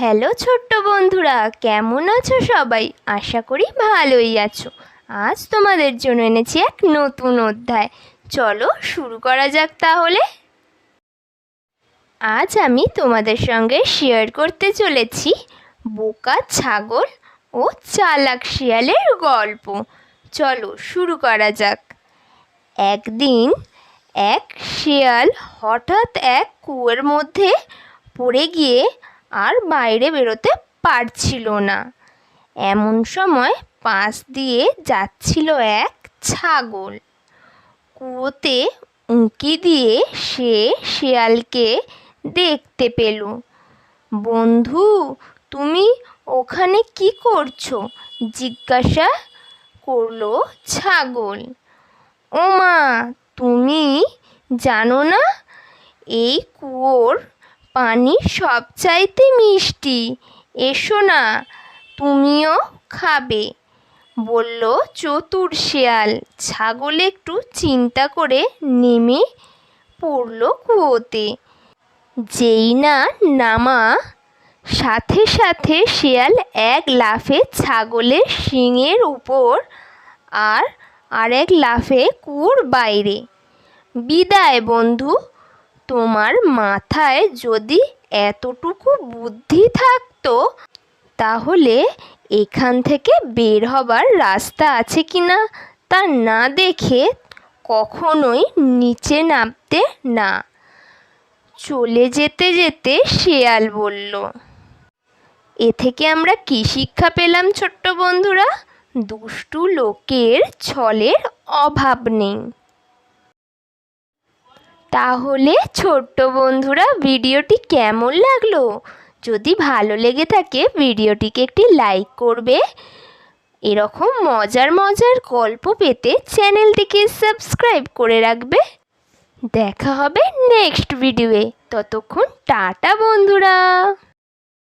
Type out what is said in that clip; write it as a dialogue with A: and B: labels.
A: Hello ছোট্ট বন্ধুরা, কেমন আছো সবাই? আশা করি ভালোই আছো। আজ তোমাদের জন্য এনেছি এক নতুন অধ্যায়। চলো শুরু করা যাক তাহলে। আজ আমি তোমাদের সঙ্গে শেয়ার করতে চলেছি বোকা, ছাগল ও চালাক শিয়ালের গল্প। চলো শুরু করা যাক। একদিন এক শিয়াল হঠাৎ এক কুয়োর মধ্যে পড়ে গিয়ে আর বাইরে বেরোতে পারছিল না। এমন সময় পাশ দিয়ে যাচ্ছিল এক ছাগল। কুয়োতে উঁকি দিয়ে সে শিয়ালকে দেখতে পেল। বন্ধু, তুমি ওখানে কি করছ? জিজ্ঞাসা করল ছাগল। ওমা, তুমি জানো না, এই কুয়োর পানি সবচাইতে মিষ্টি। এসো না, তুমিও খাবে, বলল চতুর শেয়াল। ছাগল একটু চিন্তা করে নেমে পড়ল কুয়োতে। যেই না নামা, সাথে সাথে শেয়াল এক লাফে ছাগলের শিঙের উপর আর আরেক লাফে কুয়োর বাইরে। বিদায় বন্ধু তোমার মাথায় যদি এতটুকু বুদ্ধি থাকতো, তাহলে এখান থেকে বের হবার রাস্তা আছে কি না তা না দেখে কখনোই নিচে নামতে না। চলে যেতে যেতে শেয়াল বলল, এ থেকে আমরা কী শিক্ষা পেলাম ছোট্ট বন্ধুরা? দুষ্টু লোকের ছলের অভাব নেই। তাহলে ছোট্ট বন্ধুরা ভিডিওটি কেমন লাগল? যদি ভালো লেগে থাকে ভিডিওটিকে একটি লাইক করবে। এরকম মজার মজার গল্প পেতে চ্যানেলটিকে সাবস্ক্রাইব করে রাখবে। দেখা হবে নেক্সট ভিডিওয়ে। ততক্ষণ টাটা বন্ধুরা।